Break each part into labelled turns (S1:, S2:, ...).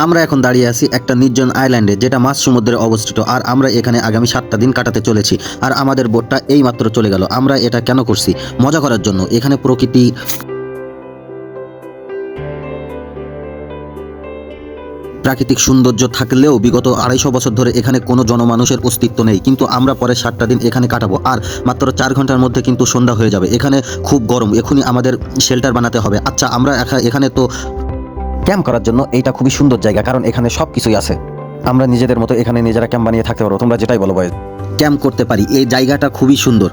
S1: আমরা এখন দাঁড়িয়ে আছি একটা নির্জন আইল্যান্ডে যেটা মাছ সমুদ্রে অবস্থিত। আর আমরা এখানে আগামী সাতটা দিন কাটাতে চলেছি। আর আমাদের বোটটা এই মাত্র চলে গেল। আমরা এটা কেন করছি? মজা করার জন্য। এখানে প্রকৃতি প্রাকৃতিক সৌন্দর্য থাকলেও বিগত আড়াইশো বছর ধরে এখানে কোনো জনমানুষের অস্তিত্ব নেই। কিন্তু আমরা পরে সাতটা দিন এখানে কাটাবো। আর মাত্র চার ঘণ্টার মধ্যে কিন্তু সন্ধ্যা হয়ে যাবে। এখানে খুব গরম। এখনই আমাদের শেল্টার বানাতে হবে। আচ্ছা আমরা এখা- এখানে তো ক্যাম্প করার জন্য এইটা খুবই সুন্দর জায়গা, কারণ এখানে সব কিছুই আছে। আমরা নিজেদের মতো এখানে নিজেরা ক্যাম্প বানিয়ে থাকতে পারব, তোমরা যেটাই বলো বয়স ক্যাম্প করতে পারি, এই জায়গাটা খুবই সুন্দর।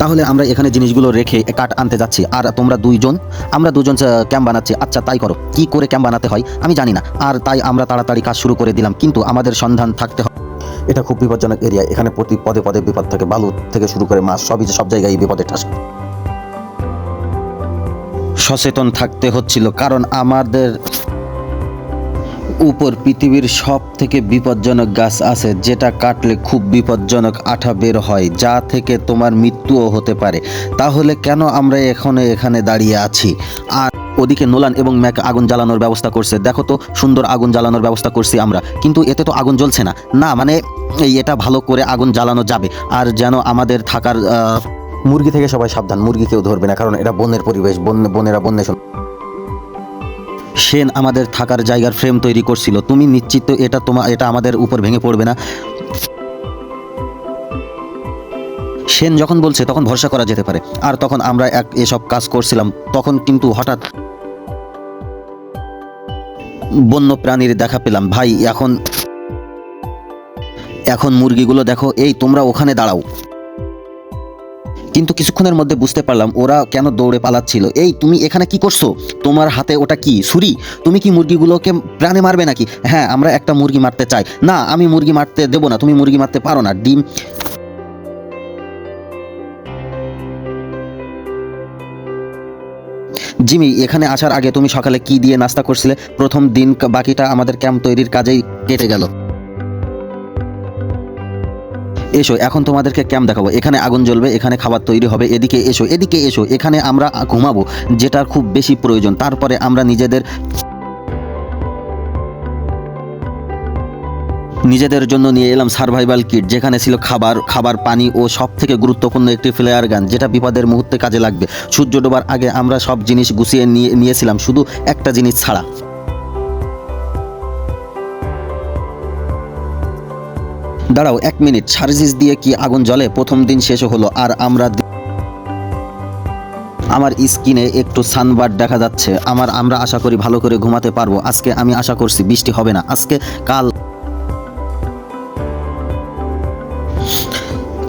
S1: তাহলে আমরা এখানে জিনিসগুলো রেখে কাঠ আনতে যাচ্ছি, আর তোমরা দুইজন, আমরা দুজন ক্যাম্প বানাচ্ছি। আচ্ছা তাই করো। কি করে ক্যাম্প বানাতে হয়, আমি জানি না। আর তাই আমরা তাড়াতাড়ি কাজ শুরু করে দিলাম, কিন্তু আমাদের সন্ধান থাকতে হবে এটা খুব বিপজ্জনক এরিয়া এখানে প্রতি পদে পদে বিপদ থাকে, বালু থেকে শুরু করে মাছ, সবই সব জায়গায় এই বিপদের ঠাস সচেতন থাকতে হচ্ছিল, কারণ আমাদের উপর পৃথিবীর সব থেকে বিপজ্জনক গাছ আছে, যেটা কাটলে খুব বিপজ্জনক আঠা বের হয়, যা থেকে তোমার মৃত্যুও হতে পারে। তাহলে কেন আমরা এখানে এখানে দাঁড়িয়ে আছি? আর ওদিকে নোলান এবং ম্যাক আগুন জ্বালানোর ব্যবস্থা করছে। দেখো তো, সুন্দর আগুন জ্বালানোর ব্যবস্থা করছি আমরা। কিন্তু এতে তো আগুন জ্বলছে না। না মানে এটা ভালো করে আগুন জ্বালানো যাবে। আর যেন আমাদের থাকার মুরগি থেকে সবাই সাবধান, মুরগি কেউ ধরবে না, কারণ এটা বনের পরিবেশ, বন বনেরা বন্যে সেন আমাদের থাকার জায়গার ফ্রেম তৈরি করছিল। তুমি নিশ্চিত এটা তোমার এটা আমাদের উপর ভেঙে পড়বে না? সেন যখন বলছে, তখন ভরসা করা যেতে পারে। আর তখন আমরা এক এসব কাজ করছিলাম, তখন কিন্তু হঠাৎ বন্য প্রাণীর দেখা পেলাম। ভাই, এখন এখন মুরগিগুলো দেখো, এই তোমরা ওখানে দাঁড়াও। কিন্তু কিছুক্ষণের মধ্যে বুঝতে পারলাম ওরা কেন দৌড়ে পালাচ্ছিল। এই, তুমি এখানে কি করছ? তোমার হাতে ওটা কি, ছুরি? তুমি কি মুরগিগুলোকে প্রাণে মারবে নাকি? হ্যাঁ আমরা একটা মুরগি মারতে চাই। না, আমি মুরগি মারতে দেবো না, তুমি মুরগি মারতে পারো না, ডিম। জিমি, এখানে আসার আগে তুমি সকালে কি দিয়ে নাস্তা করছিলে? প্রথম দিন বাকিটা আমাদের ক্যাম্প তৈরির কাজেই কেটে গেল। এসো, এখন তোমাদেরকে ক্যাম্প দেখাবো। এখানে আগুন জ্বলবে, এখানে খাবার তৈরি হবে, এদিকে এসো এদিকে এসো, এখানে আমরা ঘুমাবো, যেটার খুব বেশি প্রয়োজন। তারপরে আমরা নিজেদের নিজেদের জন্য নিয়ে এলাম সার্ভাইভাল কিট যেখানে ছিল খাবার খাবার, পানি ও সব থেকে গুরুত্বপূর্ণ একটি ফ্লেয়ার গান যেটা বিপদের মুহূর্তে কাজে লাগবে। সূর্য ডোবার আগে আমরা সব জিনিস গুছিয়ে নিয়ে, নিয়েছিলাম, শুধু একটা জিনিস ছাড়া। দাঁড়াও, এক মিনিট। সার্জিস দিয়ে কি আগুন জ্বলে? প্রথম দিন শেষ হলো, আর আমরা আমার স্কিনে একটু সানবার দেখা যাচ্ছে। আমার, আমরা আশা করি ভালো করে ঘুমাতে পারব। আজকে আমি আশা করছি বৃষ্টি হবে না। আজকে কাল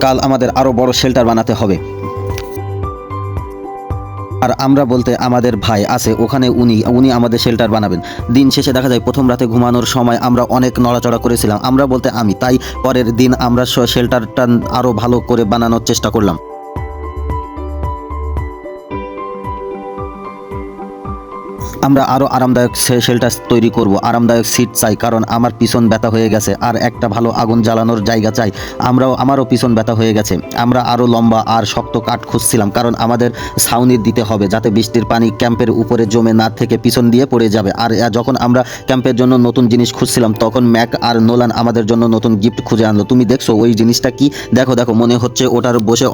S1: কাল আমাদের আরও বড় শেল্টার বানাতে হবে। আর আমরা বলতে আমাদের ভাই আছে, ওখানে উনি উনি আমাদের শেল্টার বানাবেন। দিন শেষে দেখা যায় প্রথম রাতে ঘুমানোর সময় আমরা অনেক নড়াচড়া করেছিলাম। আমরা বলতে আমি, তাই পরের দিন আমরা শেল্টারটা আরও ভালো করে বানানোর চেষ্টা করলাম। আমরা আরও আরামদায়ক শেল্টার তৈরি করব। আরামদায়ক সিট চাই, কারণ আমার পিছন ব্যথা হয়ে গেছে আর একটা ভালো আগুন জ্বালানোর জায়গা চাই। আমরাও, আমারও পিছন ব্যথা হয়ে গেছে। আমরা আরও লম্বা আর শক্ত কাঠ খুঁজছিলাম, কারণ আমাদের ছাউনি দিতে হবে যাতে বৃষ্টির পানি ক্যাম্পের উপরে জমে না থেকে পিছন দিয়ে পড়ে যাবে। আর যখন আমরা ক্যাম্পের জন্য নতুন জিনিস খুঁজছিলাম, তখন ম্যাক আর নোলান আমাদের জন্য নতুন গিফট খুঁজে আনলো। তুমি দেখছ ওই জিনিসটা কি? দেখো দেখো, মনে হচ্ছে ওটার বসে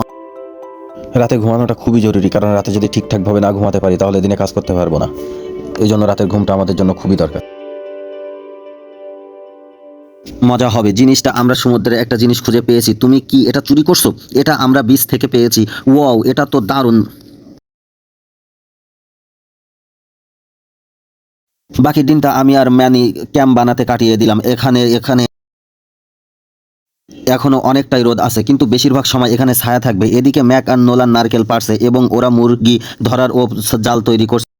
S1: রাতে ঘুমানোটা খুবই জরুরি, কারণ রাতে যদি ঠিকঠাকভাবে না ঘুমাতে পারি, তাহলে দিনে কাজ করতে পারব না। এই জন্য রাতের ঘুমটা আমাদের জন্য খুবই দরকার। মজা হবে। জিনিসটা আমরা সমুদ্রে একটা জিনিস খুঁজে পেয়েছি। তুমি কি এটা চুরি করছ? এটা আমরা বীজ থেকে পেয়েছি। ওয়াও, এটা তো দারুণ। বাকি দিনটা আমি আর ম্যানি ক্যাম্প বানাতে কাটিয়ে দিলাম। এখানে এখানে। এখনও অনেকটাই রোদ আছে, কিন্তু বেশিরভাগ সময় এখানে ছায়া থাকবে। এদিকে ম্যাক আর নোলান নারকেল পারছে এবং ওরা মুরগি ধরার ও জাল তৈরি করছে।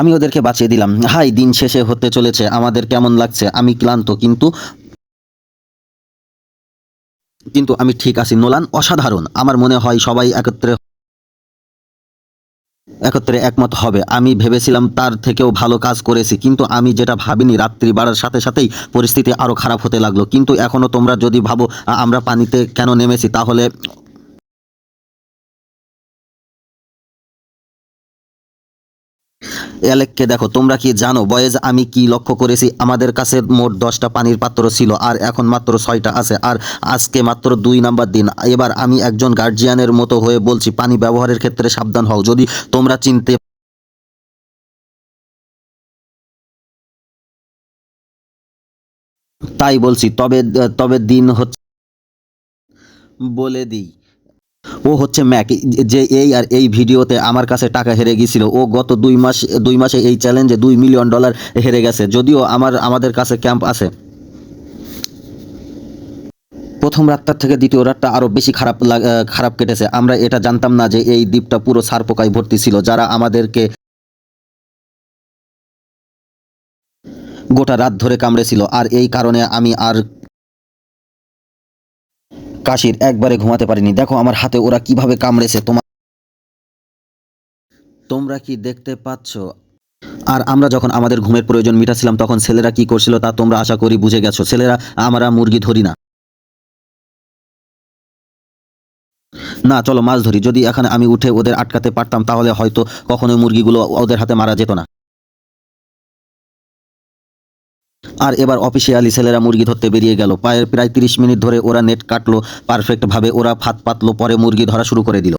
S1: আমি ওদেরকে বাঁচিয়ে দিলাম। হাই দিন শেষে হতে চলেছে। আমাদের কেমন লাগছে? আমি ক্লান্ত, কিন্তু কিন্তু আমি ঠিক আছি। নোলান, অসাধারণ। আমার মনে হয় সবাই একত্রে একত্রে একমত হবে। আমি ভেবেছিলাম তার থেকেও ভালো কাজ করেছি, কিন্তু আমি যেটা ভাবিনি, রাত্রি বাড়ার সাথে সাথেই পরিস্থিতি আরও খারাপ হতে লাগল। কিন্তু এখনও তোমরা যদি ভাবো আমরা পানিতে কেন নেমেছি, তাহলে অ্যালেককে দেখো, তোমরা কি জানো, বয়েজ আমি কি লক্ষ্য করেছি? আমাদের কাছে মোট দশটা পানির পাত্র ছিল, আর এখন মাত্র ছয়টা আছে, আর আজকে মাত্র দুই নাম্বার দিন। এবার আমি একজন গার্জিয়ানের মতো হয়ে বলছি, পানি ব্যবহারের ক্ষেত্রে সাবধান হও। যদি তোমরা চিনতে তাই বলছি, তবে তবে দিন হচ্ছে বলে দিই। ও হচ্ছে ম্যাক। যে এই আর এই ভিডিওতে আমার কাছে টাকা হেরে গিয়েছিল, ও গত দুই মাস, দুই মাসে এই চ্যালেঞ্জে দুই মিলিয়ন ডলার হেরে গেছে, যদিও আমার, আমাদের কাছে ক্যাম্প আছে। প্রথম রাতটার থেকে দ্বিতীয় রাতটা আরও বেশি খারাপ খারাপ কেটেছে। আমরা এটা জানতাম না যে এই দ্বীপটা পুরো সার পোকায় ভর্তি ছিল, যারা আমাদেরকে গোটা রাত ধরে কামড়েছিল। আর এই কারণে আমি আর কাশির একবারে ঘুমাতে পারিনি। দেখো আমার হাতে ওরা কীভাবে কামড়েছে তোমার তোমরা কি দেখতে পাচ্ছ? আর আমরা যখন আমাদের ঘুমের প্রয়োজন মিটাছিলাম তখন ছেলেরা কি করছিল তা তোমরা আশা করি বুঝে গেছো। ছেলেরা, আমরা মুরগি ধরি না। না, চলো মাছ ধরি। যদি এখানে আমি উঠে ওদের আটকাতে পারতাম, তাহলে হয়তো কখনোই মুরগিগুলো ওদের হাতে মারা যেত না। আর এবার অফিসিয়ালি ছেলেরা মুরগি ধরতে বেরিয়ে গেল। পায়ের প্রায় তিরিশ মিনিট ধরে ওরা নেট কাটলো পারফেক্টভাবে ওরা ফাত পাতলো, পরে মুরগি ধরা শুরু করে দিল।